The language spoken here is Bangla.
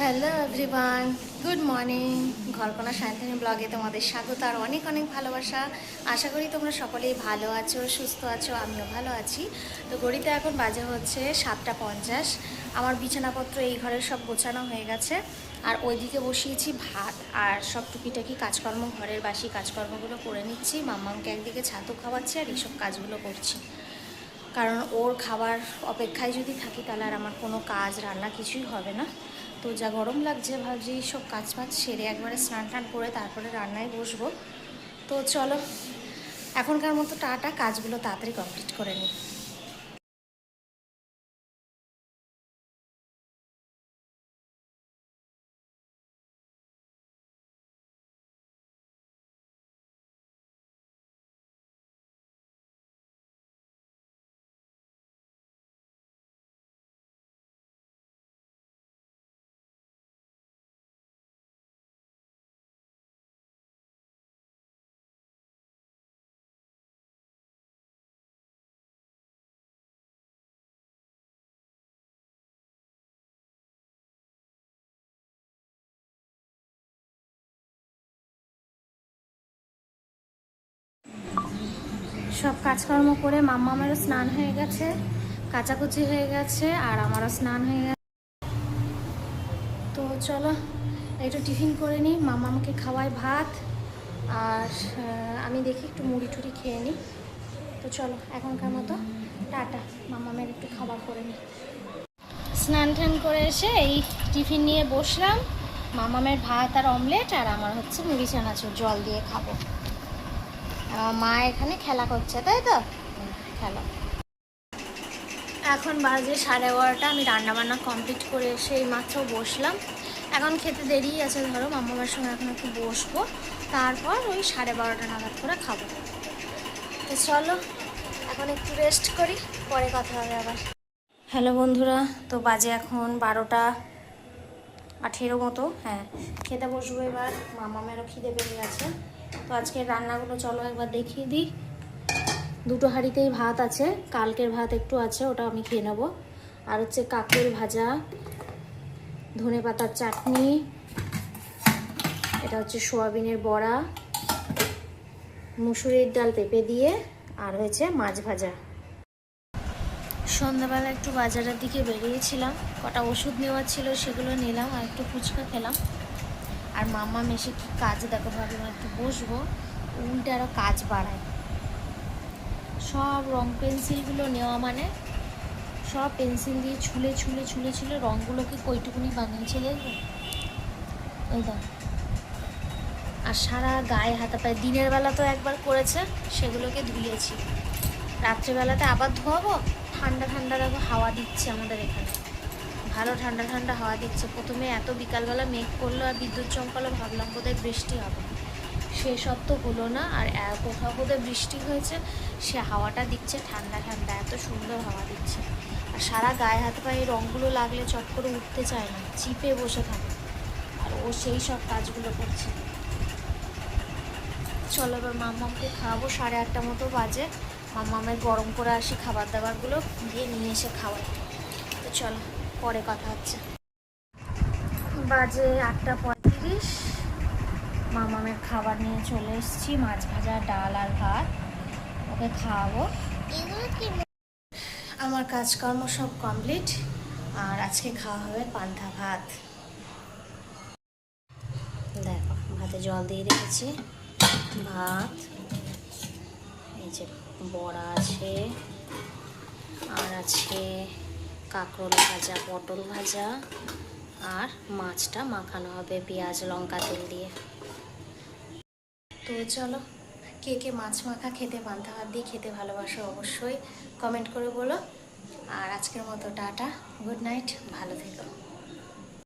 হ্যালো এভরিওয়ান গুড মর্নিং ঘরকোনা শান্তিনী ব্লগে তোমাদের স্বাগত আর অনেক অনেক ভালোবাসা। আশা করি তোমরা সকলেই ভালো আছো, সুস্থ আছো, আমিও ভালো আছি। তো গড়িতে এখন বাজে হচ্ছে সাতটা পঞ্চাশ। আমার বিছানাপত্র এই ঘরের সব গোছানো হয়ে গেছে। আর ওইদিকে বসিয়েছি ভাত। আর সব টুকিটাকি কাজকর্ম ঘরের বাসি কাজকর্মগুলো করে নিচ্ছি। মাম্মামকে একদিকে ছাতু খাওয়াচ্ছি আর এইসব কাজগুলো করছি। কারণ ওর খাবার অপেক্ষায় যদি থাকি তাহলে আর আমার কোনো কাজ, রান্না কিছুই হবে না। তো যা গরম লাগছে ভাবছি সব কাজ ফাজ সেরে একবারে স্নান টান করে তারপরে রান্নায় বসবো। তো চলো, এখনকার মতো টাটা, কাজগুলো তাড়াতাড়ি কমপ্লিট করে নিই। সব কাজকর্ম করে মাম্মামেরও স্নান হয়ে গেছে, কাচাকুচি হয়ে গেছে, আর আমারও স্নান হয়ে গেছে। তো চলো, একটু টিফিন করে নিই মামামাকে খাওয়াই ভাত, আর আমি দেখি একটু মুড়ি টুড়ি খেয়ে নিই। তো চলো, এখনকার মতো টাটা মামামের একটু খাবার করে নিই। স্নান টান করে এসে এই টিফিন নিয়ে বসলাম মামামের ভাত আর অমলেট, আর আমার হচ্ছে মুড়ি চানাচুর, জল দিয়ে খাব। মা এখানে খেলা করছে তাই তো? খেলা। এখন বাজে সাড়ে এগারোটা আমি রান্নাবান্না কমপ্লিট করে এসে মাত্র বসলাম। এখন খেতে দেরি আছে ধরো মামার সঙ্গে এখন একটু বসবো। তারপর ওই সাড়ে বারোটা নাগাদ করে খাব। তো চলো এখন একটু রেস্ট করি পরে কথা হবে আবার। হ্যালো বন্ধুরা তো বাজে এখন বারোটা আঠেরো মতো। হ্যাঁ খেতে বসবো এবার। মামা মামামেরও খিদে পেয়ে গেছে। তো আজকে রান্নাগুলো চলো একবার দেখিয়ে দিই। দুটো হাঁড়িতেই ভাত আছে, কালকের ভাত একটু আছে, ওটা আমি খেয়ে নেব। আর হচ্ছে কাকের ভাজা, ধনে পাতার চাটনি, এটা হচ্ছে সোয়াবিনের বড়া, মুসুরির ডাল পেঁপে দিয়ে, আর হয়েছে মাছ ভাজা। সন্ধ্যাবেলা একটু বাজারের দিকে বেরিয়েছিলাম, কটা ওষুধ নেওয়ার ছিল সেগুলো নিলাম আর একটু ফুচকা খেলাম। আর মামা মেশে কি কাজ দেখো ভাবলাম একটু বসবো, উল্টে আরও কাজ বাড়ায়। সব রং পেন্সিলগুলো নেওয়া মানে সব পেন্সিল দিয়ে ছুলে ছুলে ছুলে ছুলে রঙগুলোকে কইটুকুনি বানিয়েছে দেখবে ওই আর সারা গায়ে হাতা পায়ে দিনের বেলা তো একবার করেছে, সেগুলোকে ধুয়েছি। রাত্রেবেলাতে আবার ধোয়াবো, ঠান্ডা ঠান্ডা দেখো হাওয়া দিচ্ছে আমাদের এখানে। ভালো ঠান্ডা ঠান্ডা হাওয়া দিচ্ছে। প্রথমে এত বিকালবেলা মেঘ করল আর বিদ্যুৎ চমকালো, ভাবলাম বোধহয় বৃষ্টি হবে। সেসব তো হলো না, আর কোথাও বোধহয় বৃষ্টি হয়েছে, সে হাওয়াটা দিচ্ছে ঠান্ডা ঠান্ডা, এত সুন্দর হাওয়া দিচ্ছে। আর সারা গায়ে হাত পায়ে রঙগুলো লাগলে চট করে উঠতে চায় না, চিপে বসে থাকে। আর ও সেই সব কাজগুলো করছে। চলো এবার মাম্মামকে খাওয়াবো, সাড়ে আটটা মতো বাজে। মাম্মামের গরম করে আসি খাবার দাবারগুলো, দিয়ে নিয়ে এসে খাওয়াই। তো চলো। পরে কথা হচ্ছে। বাজে আটটা পঁয়ত্রিশ। মামামের খাবার নিয়ে চলে এসেছি, মাছ ভাজা, ডাল আর ভাত। ওকে খাওয়াবো। আমার কাজকর্ম সব কমপ্লিট, আর আজকে খাওয়া হবে পান্তা ভাত। দেখো, ভাতে জল দিয়ে রেখেছি। ভাত, এই যে বড়া আছে, আর আছে কাঁকরোল ভাজা, পটল ভাজা আর মাছটা মাখানো হবে পেঁয়াজ, লঙ্কা, তেল দিয়ে। তো চলো, কে কে মাছ মাখা খেতে পান্তা দিয়ে খেতে ভালোবাসো অবশ্যই কমেন্ট করে বলো। আর আজকের মতো টাটা, গুড নাইট, ভালো থেকো।